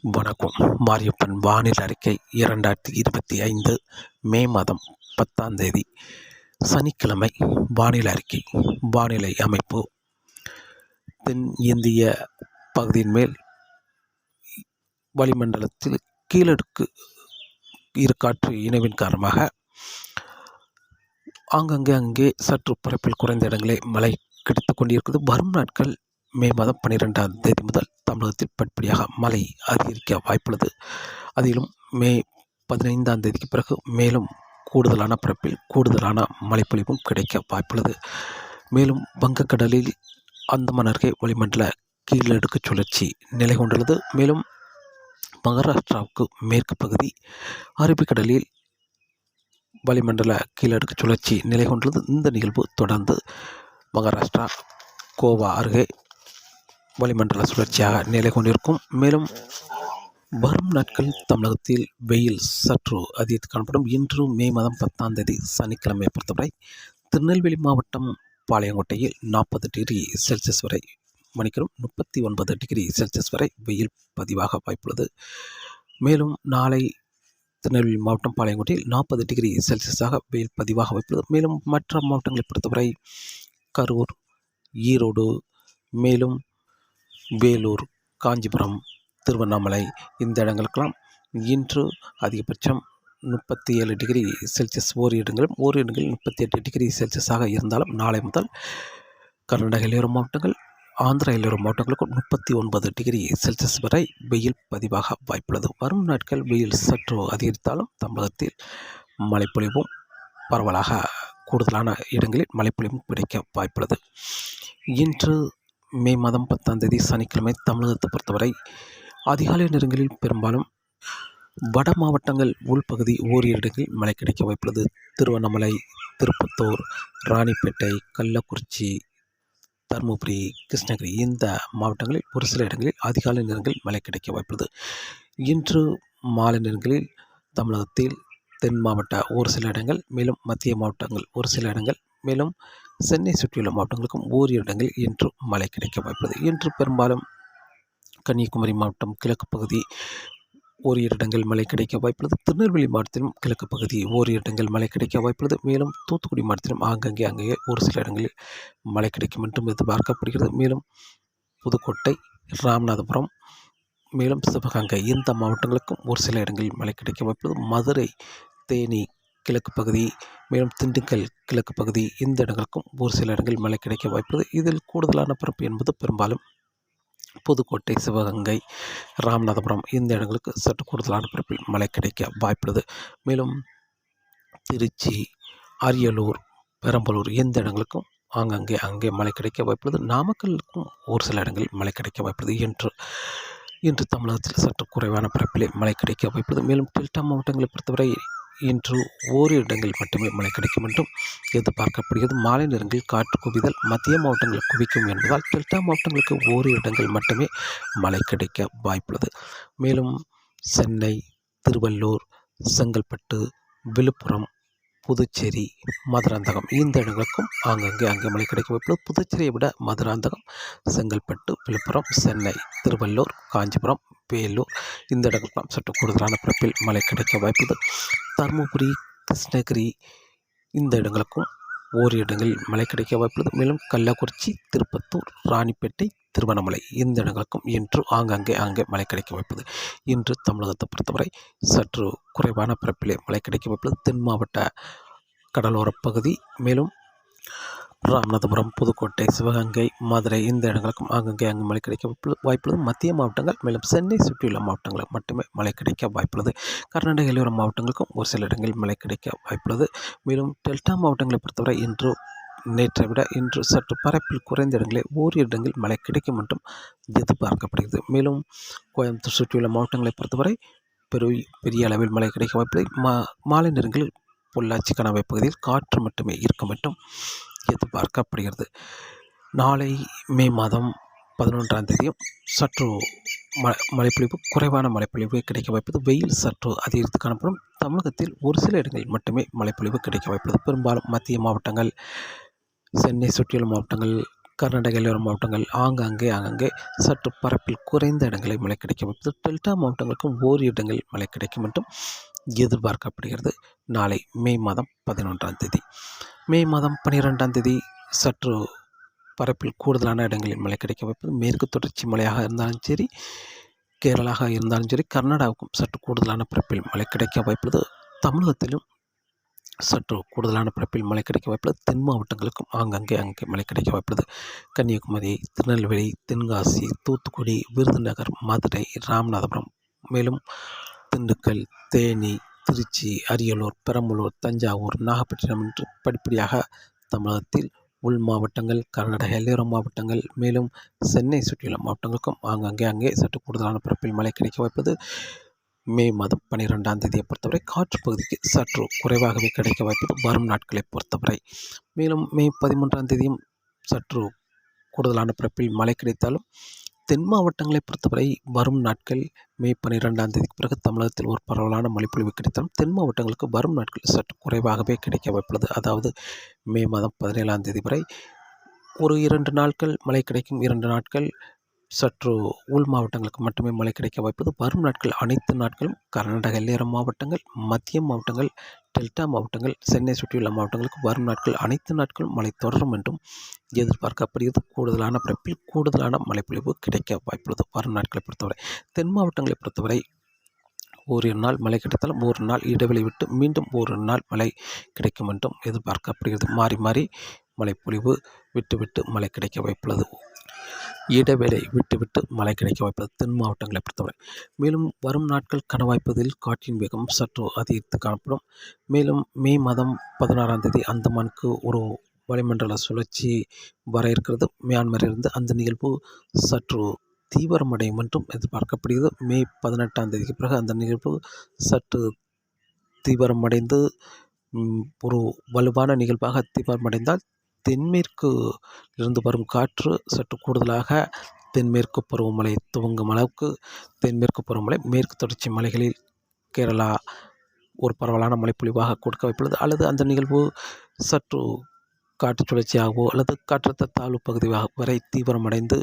வணக்கம். மாரியப்பன் வானிலை அறிக்கை இரண்டாயிரத்தி இருபத்தி ஐந்து மே மாதம் பத்தாம் தேதி. சனிக்கிழமை வானிலை அறிக்கை. வானிலை அமைப்பு. தென் இந்திய பகுதியின் மேல் வளிமண்டலத்தில் கீழடுக்கு இரு காற்று இணைவின் காரணமாக ஆங்கங்கே அங்கே சற்று பரப்பில் குறைந்த இடங்களே மழை கிடைத்து கொண்டிருக்கிறது. வரும் நாட்கள் மே மாதம் பன்னிரெண்டாம் தேதி முதல் தமிழகத்தில் படிப்படியாக மழை அதிகரிக்க வாய்ப்புள்ளது. அதிலும் மே பதினைந்தாம் தேதிக்கு பிறகு மேலும் கூடுதலான பரப்பில் கூடுதலான மழைப்பொழிவும் கிடைக்க வாய்ப்புள்ளது. மேலும் வங்கக்கடலில் அந்தமான் அருகே வளிமண்டல கீழடுக்கு சுழற்சி நிலை கொண்டுள்ளது. மேலும் மகாராஷ்டிராவுக்கு மேற்கு பகுதி அரபிக்கடலில் வளிமண்டல கீழடுக்கு சுழற்சி நிலை கொண்டுள்ளது. இந்த நிகழ்வு தொடர்ந்து மகாராஷ்டிரா கோவா அருகே வளிமண்டல சுழற்சியாக நிலை கொண்டிருக்கும். மேலும் வரும் நாட்கள் தமிழகத்தில் வெயில் சற்று அதிகரித்து காணப்படும். இன்று மே மாதம் பத்தாம் தேதி சனிக்கிழமை பொறுத்தவரை திருநெல்வேலி மாவட்டம் பாளையங்கோட்டையில் நாற்பது டிகிரி செல்சியஸ் வரை மணிக்கிறோம் முப்பத்தி ஒன்பது டிகிரி செல்சியஸ் வரை வெயில் பதிவாக வாய்ப்புள்ளது. மேலும் நாளை திருநெல்வேலி மாவட்டம் பாளையங்கோட்டையில் நாற்பது டிகிரி செல்சியஸாக வெயில் பதிவாக வாய்ப்புள்ளது. மேலும் மற்ற மாவட்டங்களை பொறுத்தவரை கரூர் ஈரோடு மேலும் வேலூர் காஞ்சிபுரம் திருவண்ணாமலை இந்த இடங்களுக்கெல்லாம் இன்று அதிகபட்சம் முப்பத்தி ஏழு டிகிரி செல்சியஸ் ஓர் இடங்களும் ஓர் இடங்களில் முப்பத்தி எட்டு டிகிரி செல்சியஸாக இருந்தாலும் நாளை முதல் கர்நாடக எல்லையோர மாவட்டங்கள் ஆந்திரா எல்லையோர மாவட்டங்களுக்கும் முப்பத்தி ஒன்பது டிகிரி செல்சியஸ் வரை வெயில் பதிவாக வாய்ப்புள்ளது. வரும் நாட்கள் வெயில் சற்று அதிகரித்தாலும் தமிழகத்தில் மழைப்பொழிவும் பரவலாக கூடுதலான இடங்களில் மழைப்பொழிவும் கிடைக்க வாய்ப்புள்ளது. இன்று மே மாதம் பத்தாம் தேதி சனிக்கிழமை தமிழகத்தை பொறுத்தவரை அதிகாலை நேரங்களில் பெரும்பாலும் வட மாவட்டங்கள் உள்பகுதி ஓரிரு இடங்களில் மழை கிடைக்க வாய்ப்புள்ளது. திருவண்ணாமலை திருப்பத்தூர் ராணிப்பேட்டை கள்ளக்குறிச்சி தருமபுரி கிருஷ்ணகிரி இந்த மாவட்டங்களில் ஒரு சில இடங்களில் அதிகாலை நேரங்களில் மழை கிடைக்க வாய்ப்புள்ளது. இன்று மாலை நேரங்களில் தமிழகத்தில் தென் மாவட்ட ஒரு சில இடங்கள் மேலும் மத்திய மாவட்டங்கள் ஒரு சில இடங்கள் மேலும் சென்னை சுற்றியுள்ள மாவட்டங்களுக்கும் ஓரிரு இடங்களில் இன்று மழை கிடைக்க வாய்ப்புள்ளது. இன்று பெரும்பாலும் கன்னியாகுமரி மாவட்டம் கிழக்கு பகுதி ஓரிரு இடங்கள் மழை கிடைக்க வாய்ப்புள்ளது. திருநெல்வேலி மாவட்டத்திலும் கிழக்கு பகுதி ஓரிரு இடங்கள் மழை கிடைக்க வாய்ப்புள்ளது. மேலும் தூத்துக்குடி மாவட்டத்திலும் ஆங்கங்கே அங்கேயே ஒரு சில இடங்களில் மழை கிடைக்கும் என்றும் எதிர்பார்க்கப்படுகிறது. மேலும் புதுக்கோட்டை ராமநாதபுரம் மேலும் சிவகங்கை இந்த மாவட்டங்களுக்கும் ஒரு சில இடங்களில் மழை கிடைக்க வாய்ப்புள்ளது. மதுரை தேனி கிழக்கு பகுதி மேலும் திண்டுக்கல் கிழக்கு பகுதி இந்த இடங்களுக்கும் ஒரு சில இடங்களில் மழை கிடைக்க வாய்ப்புள்ளது. இதில் கூடுதலான பரப்பு என்பது பெரும்பாலும் புதுக்கோட்டை சிவகங்கை ராமநாதபுரம் இந்த இடங்களுக்கு சற்று கூடுதலான பரப்பில் மழை கிடைக்க வாய்ப்புள்ளது. மேலும் திருச்சி அரியலூர் பெரம்பலூர் எந்த இடங்களுக்கும் ஆங்கங்கே அங்கே மழை கிடைக்க வாய்ப்புள்ளது. நாமக்கலுக்கும் ஒரு சில இடங்களில் மழை கிடைக்க வாய்ப்புள்ளது என்று இன்று தமிழகத்தில் சற்று குறைவான பரப்பிலே மழை கிடைக்க வாய்ப்புள்ளது. மேலும் டெல்டா மாவட்டங்களை பொறுத்தவரை இன்று ஓரிரு இடங்களில் மட்டுமே மழை கிடைக்கும் என்றும் எதிர்பார்க்கப்படுகிறது. மாலை நேரங்களில் காற்று குவிதல் மத்திய மாவட்டங்களில் குவிக்கும் என்பதால் டெல்டா மாவட்டங்களுக்கு ஓரிரு இடங்கள் மட்டுமே மழை கிடைக்க வாய்ப்புள்ளது. மேலும் சென்னை திருவள்ளூர் செங்கல்பட்டு விழுப்புரம் புதுச்சேரி மதுராந்தகம் இந்த இடங்களுக்கும் ஆங்கங்கே அங்கே மழை கிடைக்க வாய்ப்புள்ளது. புதுச்சேரியை விட மதுராந்தகம் செங்கல்பட்டு விழுப்புரம் சென்னை திருவள்ளூர் காஞ்சிபுரம் வேலூர் இந்த இடங்களுக்கெல்லாம் சற்று கூடுதலான பிறப்பில் மழை கிடைக்க வாய்ப்புது தருமபுரி கிருஷ்ணகிரி இந்த இடங்களுக்கும் ஓரி இடங்களில் மழை கிடைக்க வாய்ப்புள்ளது மேலும் கள்ளக்குறிச்சி திருப்பத்தூர் ராணிப்பேட்டை திருவண்ணாமலை இந்த இடங்களுக்கும் இன்று ஆங்காங்கே அங்கே மழை கிடைக்க வாய்ப்பது இன்று தமிழகத்தை பொறுத்தவரை சற்று குறைவான பிறப்பிலே மழை கிடைக்க வாய்ப்புள்ளது தென் மாவட்ட கடலோரப் பகுதி மேலும் ராமநாதபுரம் புதுக்கோட்டை சிவகங்கை மதுரை இந்த இடங்களுக்கும் அங்கங்கே அங்கு மழை கிடைக்க வாய்ப்புள்ளது. மத்திய மாவட்டங்கள் மேலும் சென்னை சுற்றியுள்ள மாவட்டங்களுக்கு மட்டுமே மழை கிடைக்க வாய்ப்புள்ளது. கர்நாடக எல்லோர மாவட்டங்களுக்கும் ஒரு சில இடங்களில் மழை கிடைக்க வாய்ப்புள்ளது. மேலும் டெல்டா மாவட்டங்களை பொறுத்தவரை இன்று நேற்றை விட இன்று சற்று பரப்பில் குறைந்த இடங்களில் ஓரிரு இடங்களில் மழை கிடைக்கும் என்றும் எதிர்பார்க்கப்படுகிறது. மேலும் கோயம்புத்தூர் சுற்றியுள்ள மாவட்டங்களை பொறுத்தவரை பெரிய பெரிய அளவில் மழை கிடைக்க வாய்ப்புள்ளது மா மாலை நேரங்களில் பொள்ளாச்சி கணவாய் பகுதியில் காற்று மட்டுமே இருக்கும் மட்டும் எதிர்பார்க்கப்படுகிறது. நாளை மே மாதம் பதினொன்றாம் தேதியும் சற்று ம மழைப்பொழிவு குறைவான மழைப்பொழிவு கிடைக்க வாய்ப்பது வெயில் சற்று அதிகரித்து காணப்படும். தமிழகத்தில் ஒரு சில இடங்களில் மட்டுமே மழைப்பொழிவு கிடைக்க வாய்ப்பது. பெரும்பாலும் மத்திய மாவட்டங்கள் சென்னை சுற்றியுள்ள மாவட்டங்கள் கர்நாடக எல்லையோர மாவட்டங்கள் ஆங்காங்கே ஆங்காங்கே சற்று பரப்பில் குறைந்த இடங்களில் மழை கிடைக்க வாய்ப்பது. டெல்டா மாவட்டங்களுக்கும் ஓரிரு இடங்களில் மழை கிடைக்கும் என்றும் எதிர்பார்க்கப்படுகிறது. நாளை மே மாதம் பதினொன்றாம் தேதி. மே மாதம் பன்னிரெண்டாம் தேதி சற்று பரப்பில் கூடுதலான இடங்களில் மழை கிடைக்க வைப்பது மேற்கு தொடர்ச்சி மழையாக இருந்தாலும் சரி கேரளாக இருந்தாலும் சரி கர்நாடகாவுக்கும் சற்று கூடுதலான பரப்பில் மழை கிடைக்க வாய்ப்புள்ளது. தமிழகத்திலும் சற்று கூடுதலான பரப்பில் மழை கிடைக்க வாய்ப்புள்ளது. தென் மாவட்டங்களுக்கும் ஆங்கங்கே அங்கே மழை கிடைக்க வாய்ப்புள்ளது. கன்னியாகுமரி திருநெல்வேலி தென்காசி தூத்துக்குடி விருதுநகர் மதுரை ராமநாதபுரம் மேலும் திண்டுக்கல் தேனி திருச்சி அரியலூர் பெரம்பலூர் தஞ்சாவூர் நாகப்பட்டினம் என்று படிப்படியாக தமிழகத்தில் உள் மாவட்டங்கள் கர்நாடக எல்லையோர மாவட்டங்கள் மேலும் சென்னை சுற்றியுள்ள மாவட்டங்களுக்கும் ஆங்காங்கே அங்கே சற்று கூடுதலான பரப்பில் மழை கிடைக்க வாய்ப்பது மே மாதம் பன்னிரெண்டாம் தேதியை பொறுத்தவரை காற்று பகுதிக்கு சற்று குறைவாகவே கிடைக்க வாய்ப்பது வரும் நாட்களை பொறுத்தவரை. மேலும் மே பதிமூன்றாம் தேதியும் சற்று கூடுதலான பரப்பில் மழை கிடைத்தாலும் தென் மாவட்டங்களை பொறுத்தவரை வரும் நாட்கள் மே பன்னிரெண்டாம் தேதிக்கு பிறகு தமிழகத்தில் ஒரு பரவலான மழைப்பொழிவு கிடைத்தாலும் தென் மாவட்டங்களுக்கு வரும் நாட்கள் சற்று குறைவாகவே கிடைக்க வாய்ப்புள்ளது. அதாவது மே மாதம் பதினேழாம் தேதி வரை ஒரு இரண்டு நாட்கள் மழை கிடைக்கும் இரண்டு நாட்கள் சற்று உள் மாவட்டங்களுக்கு மட்டுமே மழை கிடைக்க வாய்ப்பது வரும் நாட்கள் அனைத்து நாட்களும் கர்நாடக எல்லையோர மாவட்டங்கள் மத்திய மாவட்டங்கள் டெல்டா மாவட்டங்கள் சென்னை சுற்றியுள்ள மாவட்டங்களுக்கு வரும் நாட்கள் அனைத்து நாட்களும் மழை தொடரும் என்றும் எதிர்பார்க்கப்படுகிறது. கூடுதலான பிறப்பில் கூடுதலான மழைப்பொழிவு கிடைக்க வாய்ப்புள்ளது. வரும் நாட்களை பொறுத்தவரை தென் மாவட்டங்களை பொறுத்தவரை ஒரு நாள் மழை கிடைத்தாலும் ஒரு நாள் இடைவெளி விட்டு மீண்டும் ஒரு நாள் மழை கிடைக்கும் என்றும் எதிர்பார்க்கப்படுகிறது. மாறி மாறி மழைப்பொழிவு விட்டுவிட்டு மழை கிடைக்க வாய்ப்புள்ளது. இடைவேளை விட்டுவிட்டு மழை கிடைக்க வாய்ப்பது தென் மாவட்டங்களை பொறுத்தவரை. மேலும் வரும் நாட்கள் கனவாய்ப்பதில் காற்றின் வேகம் சற்று அதிகரித்து காணப்படும். மேலும் மே மாதம் பதினாறாம் தேதி அந்தமானுக்கு ஒரு வளிமண்டல சுழற்சி வர இருக்கிறது. மியான்மரிலிருந்து அந்த நிகழ்வு சற்று தீவிரமடையும் என்றும் எதிர்பார்க்கப்படுகிறது. மே பதினெட்டாம் தேதிக்கு பிறகு அந்த நிகழ்வு சற்று தீவிரமடைந்து ஒரு வலுவான நிகழ்வாக தீவிரமடைந்தால் தென்மேற்கு இருந்து வரும் காற்று சற்று கூடுதலாக தென்மேற்கு பருவமழை துவங்கும் அளவுக்கு தென்மேற்கு பருவமழை மேற்கு தொடர்ச்சி மலைகளில் கேரளா ஒரு பரவலான மழைப்பொழிவாக கொடுக்க வைப்பது அல்லது அந்த நிகழ்வு சற்று காற்று சுழற்சியாகவோ அல்லது காற்றழுத்த தாழ்வு பகுதியாக வரை தீவிரமடைந்து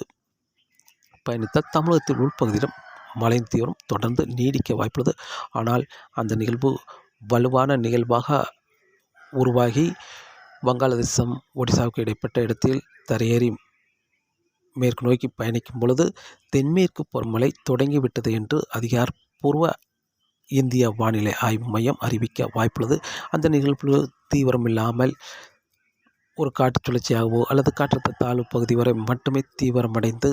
பயணித்தால் தமிழகத்தின் உள்பகுதியிலும் மழையின் தீவிரம் தொடர்ந்து நீடிக்க வாய்ப்புள்ளது. ஆனால் அந்த நிகழ்வு வலுவான நிகழ்வாக உருவாகி வங்காளதேசம் ஒடிசாவுக்கு இடைப்பட்ட இடத்தில் தரையேறி மேற்கு நோக்கி பயணிக்கும் பொழுது தென்மேற்கு பருவமழை தொடங்கிவிட்டது என்று அதிகாரப்பூர்வ இந்திய வானிலை ஆய்வு மையம் அறிவிக்க வாய்ப்புள்ளது. அந்த நிகழ்வு தீவிரம் இல்லாமல் ஒரு காற்று சுழற்சியாகவோ அல்லது காற்றழுத்த தாழ்வு பகுதி வரை மட்டுமே தீவிரமடைந்து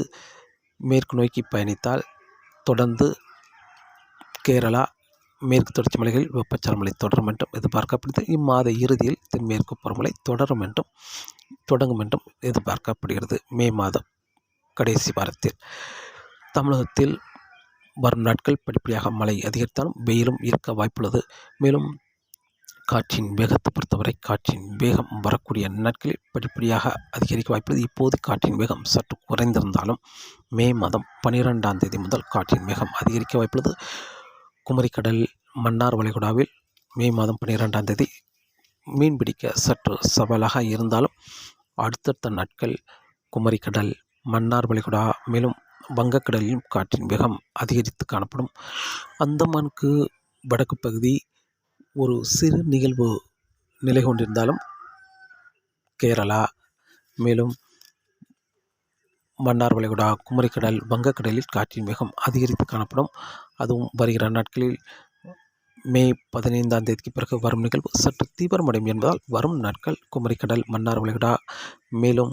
மேற்கு நோக்கி பயணித்தால் தொடர்ந்து கேரளா மேற்கு தொடர்ச்சி மலைகளில் வெப்பச்சலன மழை தொடரும் என்றும் எதிர்பார்க்கப்படுது. இம்மாத இறுதியில் தென்மேற்கு பருவமழை தொடரும் என்றும் தொடங்கும் என்றும் எதிர்பார்க்கப்படுகிறது. மே மாதம் கடைசி வாரத்தில். தமிழகத்தில் வரும் நாட்கள் படிப்படியாக மழை அதிகரித்தாலும் வெயிலும் இருக்க வாய்ப்புள்ளது. மேலும் காற்றின் வேகத்தை பொறுத்தவரை காற்றின் வேகம் வரக்கூடிய நாட்களில் படிப்படியாக அதிகரிக்க வாய்ப்புள்ளது. இப்போது காற்றின் வேகம் சற்று குறைந்திருந்தாலும் மே மாதம் பனிரெண்டாம் தேதி முதல் காற்றின் வேகம் அதிகரிக்க வாய்ப்புள்ளது. குமரிக்கடல் மன்னார் வளைகுடாவில் மே மாதம் பன்னிரெண்டாம் தேதி மீன் பிடிக்க சற்று சவாலாக இருந்தாலும் அடுத்தடுத்த நாட்கள் குமரிக்கடல் மன்னார் வளைகுடா மேலும் வங்கக்கடலிலும் காற்றின் வேகம் அதிகரித்து காணப்படும். அந்தமானுக்கு வடக்கு பகுதி ஒரு சிறு நிகழ்வு நிலை கொண்டிருந்தாலும் கேரளா மேலும் மன்னார் வளைகுடா குமரிக்கடல் வங்கக்கடலில் காற்றின் வேகம் அதிகரித்து காணப்படும். அதுவும் வருகிற நாட்களில் மே பதினைந்தாம் தேதிக்கு பிறகு வரும் நிகழ்வு சற்று தீவிரமடையும் என்பதால் வரும் நாட்கள் குமரிக்கடல் மன்னார் வளைகுடா மேலும்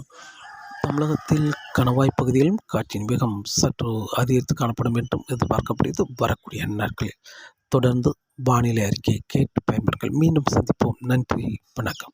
தமிழகத்தில் கணவாய் பகுதியிலும் காற்றின் வேகம் சற்று அதிகரித்து காணப்படும் என்றும் எதிர்பார்க்கப்படுகிறது. வரக்கூடிய நாட்களில் தொடர்ந்து வானிலை அறிக்கையை கேட்டு பயன்பெறுங்கள். மீண்டும் சந்திப்போம். நன்றி. வணக்கம்.